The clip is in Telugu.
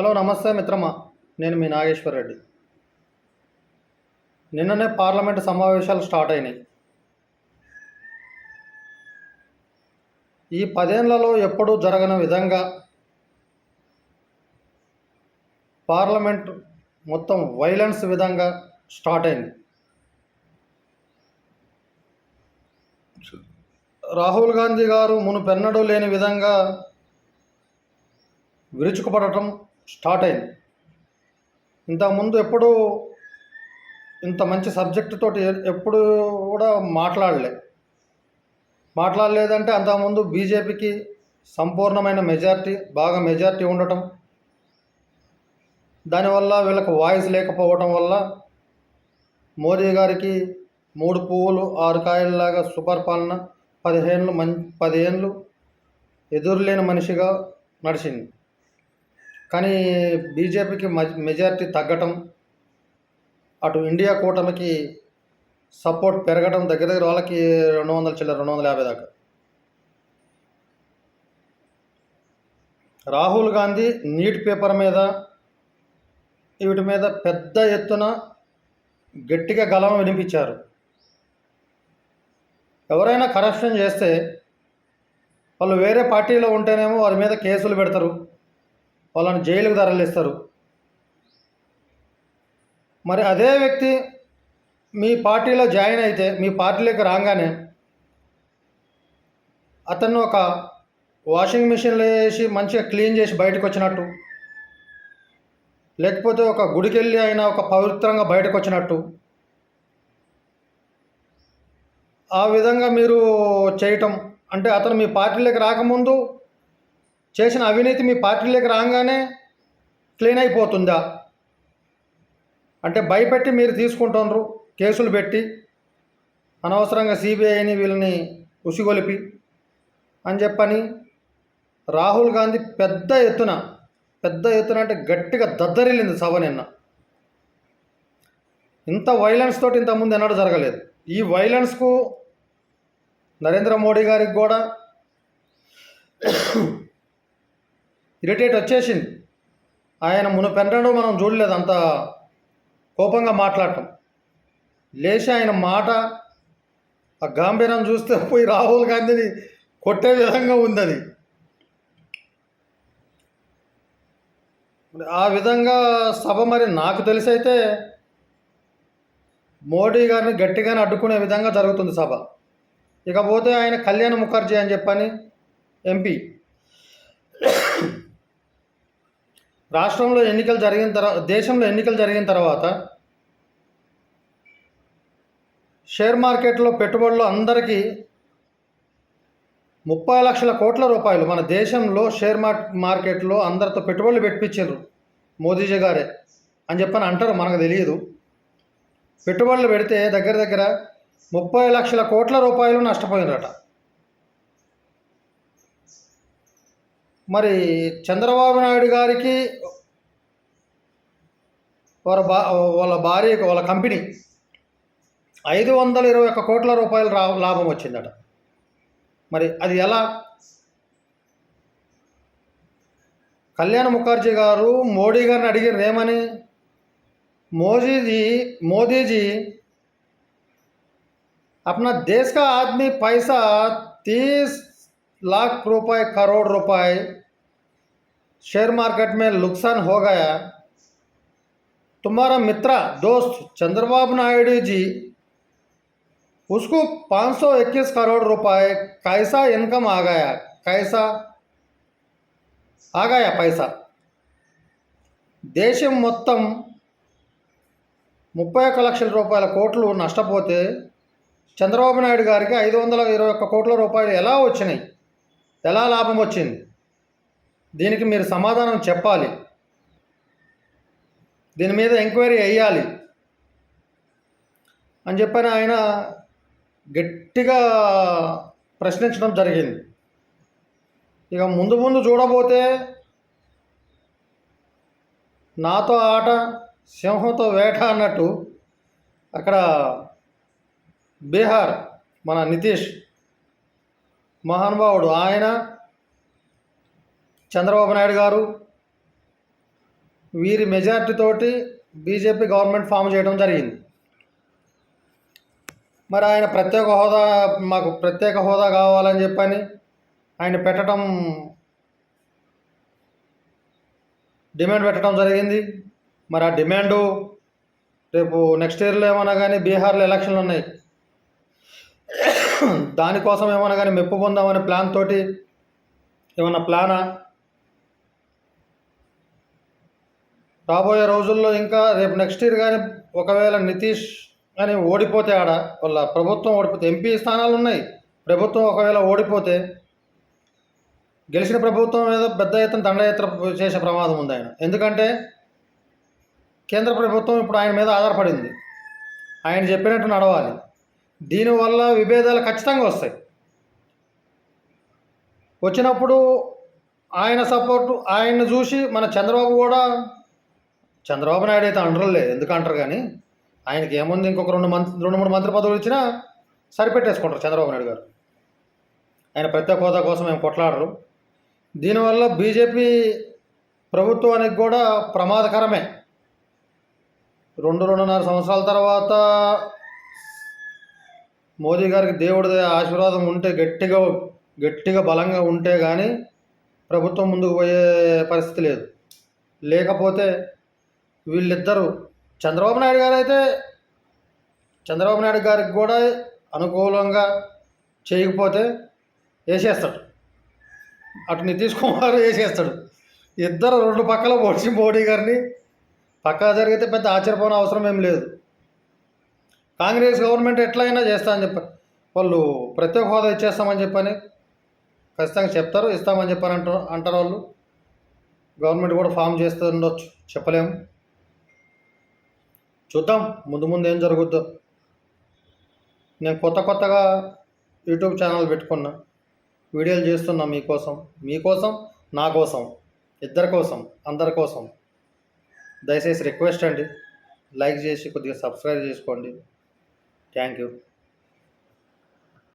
హలో నమస్తే మిత్రమా. నేను మీ నాగేశ్వర్ రెడ్డి. నిన్ననే పార్లమెంటు సమావేశాలు స్టార్ట్ అయినాయి. ఈ పదేళ్ళలో ఎప్పుడూ జరగని విధంగా పార్లమెంట్ మొత్తం వైలెన్స్ విధంగా స్టార్ట్ అయింది. రాహుల్ గాంధీ గారు మునుపెన్నడూ లేని విధంగా విరుచుకుపడటం స్టార్ట్ అయింది. ఇంతకుముందు ఎప్పుడూ ఇంత మంచి సబ్జెక్టు తోటి ఎప్పుడు కూడా మాట్లాడలే. మాట్లాడలేదంటే అంతకుముందు బీజేపీకి సంపూర్ణమైన మెజారిటీ బాగా మెజారిటీ ఉండటం దానివల్ల వీళ్ళకు వాయిస్ లేకపోవటం వల్ల మోదీ గారికి మూడు పువ్వులు ఆరు కాయలలాగా సుపరిపాలన పదిహేనులు మం పదిహేనులు ఎదురులేని మనిషిగా నడిచింది. కానీ బీజేపీకి మెజారిటీ తగ్గటం అటు ఇండియా కూటమికి సపోర్ట్ పెరగడం దగ్గర దగ్గర వాళ్ళకి రెండు వందల చిల్లర రెండు వందల యాభై దాకా. రాహుల్ గాంధీ నీట్ పేపర్ మీద వీటి మీద పెద్ద ఎత్తున గట్టిగా గలం వినిపించారు. ఎవరైనా కరప్షన్ చేస్తే వాళ్ళు వేరే పార్టీలో ఉంటేనేమో వారి మీద కేసులు పెడతారు. వాళ్ళని జైలుకు తరలిస్తారు. మరి అదే వ్యక్తి మీ పార్టీలో జాయిన్ అయితే మీ పార్టీలోకి రాగానే అతను ఒక వాషింగ్ మిషన్లో వేసి మంచిగా క్లీన్ చేసి బయటకు వచ్చినట్టు లేకపోతే ఒక గుడికి వెళ్ళి అయినా ఒక పవిత్రంగా బయటకు వచ్చినట్టు ఆ విధంగా మీరు చేయటం. అంటే అతను మీ పార్టీలోకి రాకముందు చేసిన అవినీతి మీ పార్టీలోకి రాగానే క్లీన్ అయిపోతుందా? అంటే భయపెట్టి మీరు తీసుకుంటున్నారు కేసులు పెట్టి అనవసరంగా సిబిఐని వీళ్ళని ఉసిగొలిపి అని చెప్పని రాహుల్ గాంధీ పెద్ద ఎత్తున పెద్ద ఎత్తున అంటే గట్టిగా దద్దరిల్లింది సభ నిన్న. ఇంత వైలెన్స్ తోటి ఇంతకుముందు ఎన్నడూ జరగలేదు. ఈ వైలెన్స్కు నరేంద్ర మోడీ గారికి కూడా ఇరిటేట్ వచ్చేసింది. ఆయన మునుపెన్నడూ మనం చూడలేదు అంత కోపంగా మాట్లాడటం. లేచి ఆయన మాట ఆ గాంభీరం చూస్తే పోయి రాహుల్ గాంధీని కొట్టే విధంగా ఉంది అది ఆ విధంగా సభ మరి నాకు తెలిసైతే మోడీ గారిని గట్టిగానే అడ్డుకునే విధంగా జరుగుతుంది సభ. ఇకపోతే ఆయన కళ్యాణ్ ముఖర్జీ అని చెప్పని ఎంపీ రాష్ట్రంలో ఎన్నికలు జరిగిన తర్వాత దేశంలో ఎన్నికలు జరిగిన తర్వాత షేర్ మార్కెట్లో పెట్టుబడులు అందరికీ ముప్పై లక్షల కోట్ల రూపాయలు మన దేశంలో షేర్ మార్ మార్కెట్లో అందరితో పెట్టుబడులు పెట్టించారు మోదీజీ గారే అని చెప్పని అంటారు మనకు తెలియదు. పెట్టుబడులు పెడితే దగ్గర దగ్గర ముప్పై లక్షల కోట్ల రూపాయలు నష్టపోయినరట. మరి చంద్రబాబు నాయుడు గారికి వాళ్ళ బా వాళ్ళ భార్య వాళ్ళ కంపెనీ ఐదు వందల ఇరవై ఒక్క కోట్ల రూపాయల రా లాభం వచ్చిందట మరి అది ఎలా కళ్యాణ్ ముఖర్జీ గారు మోడీ గారిని అడిగారు ఏమని మోదీజీ మోదీజీ अपना देश का आदमी पैसा तीस लाख रुपए करोड़ रुपए शेयर मार्केट में नुकसान हो गया तुम्हारा मित्र दोस्त चंद्रबाबू नायडू जी उसको 521 करोड़ रुपए कैसा इनकम आ गया कैसा आ गया पैसा దేశం మొత్తం ముప్పై ఒక్క లక్షల రూపాయల కోట్లు నష్టపోతే చంద్రబాబు నాయుడు గారికి ఐదు వందల ఇరవై ఒక్క కోట్ల రూపాయలు ఎలా వచ్చినాయి ఎలా లాభం వచ్చింది దీనికి మీరు సమాధానం చెప్పాలి. దీని మీద ఎంక్వైరీ వేయాలి అని చెప్పని ఆయన గట్టిగా ప్రశ్నించడం జరిగింది. ఇక ముందు ముందు చూడబోతే నాతో ఆట సింహంతో వేట అన్నట్టు అక్కడ బీహార్ మన నితీష్ మహానుభావుడు ఆయన చంద్రబాబు నాయుడు గారు వీరి మెజార్టీతోటి బీజేపీ గవర్నమెంట్ ఫామ్ చేయడం జరిగింది. మరి ఆయన ప్రత్యేక హోదా మాకు ప్రత్యేక హోదా కావాలని చెప్పని ఆయన పెట్టడం డిమాండ్ పెట్టడం జరిగింది. మరి ఆ డిమాండు రేపు నెక్స్ట్ ఇయర్లో ఏమన్నా కానీ బీహార్లో ఎలక్షన్లు ఉన్నాయి. దానికోసం ఏమన్నా కానీ మెప్పు పొందామనే ప్లాన్ తోటి ఏమన్నా ప్లానా? రాబోయే రోజుల్లో ఇంకా రేపు నెక్స్ట్ ఇయర్ కానీ ఒకవేళ నితీష్ కానీ ఓడిపోతే ఆడ వాళ్ళ ప్రభుత్వం ఓడిపోతే ఎంపీ స్థానాలు ఉన్నాయి. ప్రభుత్వం ఒకవేళ ఓడిపోతే గెలిచిన ప్రభుత్వం మీద పెద్ద ఎత్తున దండయాత్ర చేసే ప్రమాదం ఉంది ఆయన. ఎందుకంటే కేంద్ర ప్రభుత్వం ఇప్పుడు ఆయన మీద ఆధారపడింది. ఆయన చెప్పినట్టు నడవాలి. దీనివల్ల విభేదాలు ఖచ్చితంగా వస్తాయి. వచ్చినప్పుడు ఆయన సపోర్టు ఆయన్ని చూసి మన చంద్రబాబు కూడా చంద్రబాబు నాయుడు అయితే అంటారులే ఎందుకు అంటారు కానీ ఆయనకి ఏముంది ఇంకొక రెండు మంత్రి రెండు మూడు మంత్రి పదవులు ఇచ్చినా సరిపెట్టేసుకుంటారు చంద్రబాబు నాయుడు గారు. ఆయన ప్రత్యేక హోదా కోసం ఏం కొట్లాడరు. దీనివల్ల బీజేపీ ప్రభుత్వానికి కూడా ప్రమాదకరమే. రెండు రెండున్నర సంవత్సరాల తర్వాత మోదీ గారికి దేవుడి ఆశీర్వాదం ఉంటే గట్టిగా గట్టిగా బలంగా ఉంటే కానీ ప్రభుత్వం ముందుకు పోయే పరిస్థితి లేదు. లేకపోతే వీళ్ళిద్దరూ. చంద్రబాబు నాయుడు గారు అయితే చంద్రబాబు నాయుడు గారికి కూడా అనుకూలంగా చేయకపోతే వేసేస్తాడు. అటు నితీష్ కుమార్ వేసేస్తాడు. ఇద్దరు రెండు పక్కల పొడిచి మోడీ గారిని పక్కా జరిగితే పెద్ద ఆశ్చర్యపోయిన అవసరం ఏం లేదు. కాంగ్రెస్ గవర్నమెంట్ ఎట్లయినా చేస్తా అని చెప్పారు వాళ్ళు ప్రత్యేక హోదా ఇచ్చేస్తామని చెప్పని ఖచ్చితంగా చెప్తారు ఇస్తామని చెప్పని అంటారు అంటారు వాళ్ళు. గవర్నమెంట్ కూడా ఫామ్ చేస్తూ ఉండొచ్చు చెప్పలేము. చూద్దాం. ముందు ముందు ఏం జరుగుద్దో. నేను కొత్త కొత్తగా యూట్యూబ్ ఛానల్ పెట్టుకున్నా. వీడియోలు చేస్తున్నా మీకోసం. మీకోసం నా కోసం ఇద్దరి కోసం అందరి కోసం. దయచేసి రిక్వెస్ట్ అండి. లైక్ చేసి కొద్దిగా సబ్స్క్రైబ్ చేసుకోండి. Thank you.